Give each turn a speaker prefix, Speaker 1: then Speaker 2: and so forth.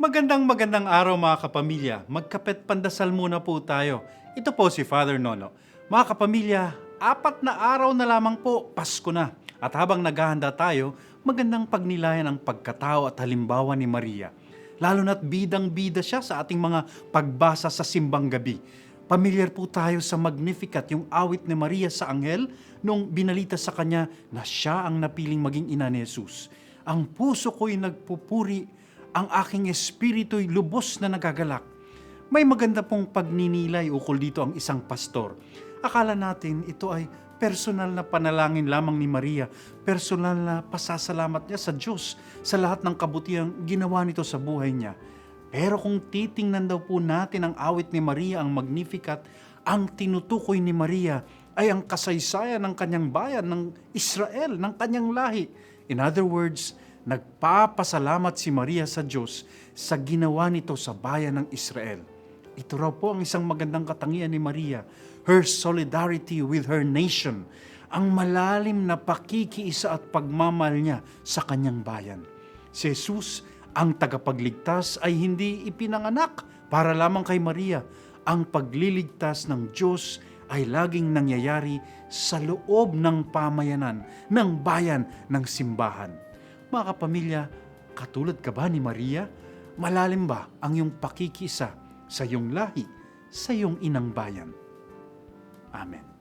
Speaker 1: Magandang magandang araw mga kapamilya. Magkapet pandasal muna po tayo. Ito po si Father Nono. Mga kapamilya, apat na araw na lamang po, Pasko na. At habang naghahanda tayo, magandang pagnilayan ang pagkatao at halimbawa ni Maria. Lalo na't bidang-bida siya sa ating mga pagbasa sa simbang gabi. Pamilyar po tayo sa Magnificat, yung awit ni Maria sa anghel nung binalita sa kanya na siya ang napiling maging ina ni Jesus. Ang puso ko'y nagpupuri, ang aking espiritu'y lubos na nagagalak. May maganda pong pagninilay ukol dito ang isang pastor. Akala natin ito ay personal na panalangin lamang ni Maria, personal na pasasalamat niya sa Diyos sa lahat ng kabutihang ginawa nito sa buhay niya. Pero kung titingnan daw po natin ang awit ni Maria, ang Magnificat, ang tinutukoy ni Maria ay ang kasaysayan ng kanyang bayan, ng Israel, ng kanyang lahi. In other words, nagpapasalamat si Maria sa Diyos sa ginawa nito sa bayan ng Israel. Ito raw po ang isang magandang katangian ni Maria, her solidarity with her nation, ang malalim na pakikiisa at pagmamahal niya sa kanyang bayan. Si Jesus, ang tagapagligtas ay hindi ipinanganak para lamang kay Maria. Ang pagliligtas ng Diyos ay laging nangyayari sa loob ng pamayanan, ng bayan, ng simbahan. Mga kapamilya, katulad ka ba ni Maria? Malalim ba ang iyong pakikisa sa iyong lahi, sa iyong inang bayan? Amen.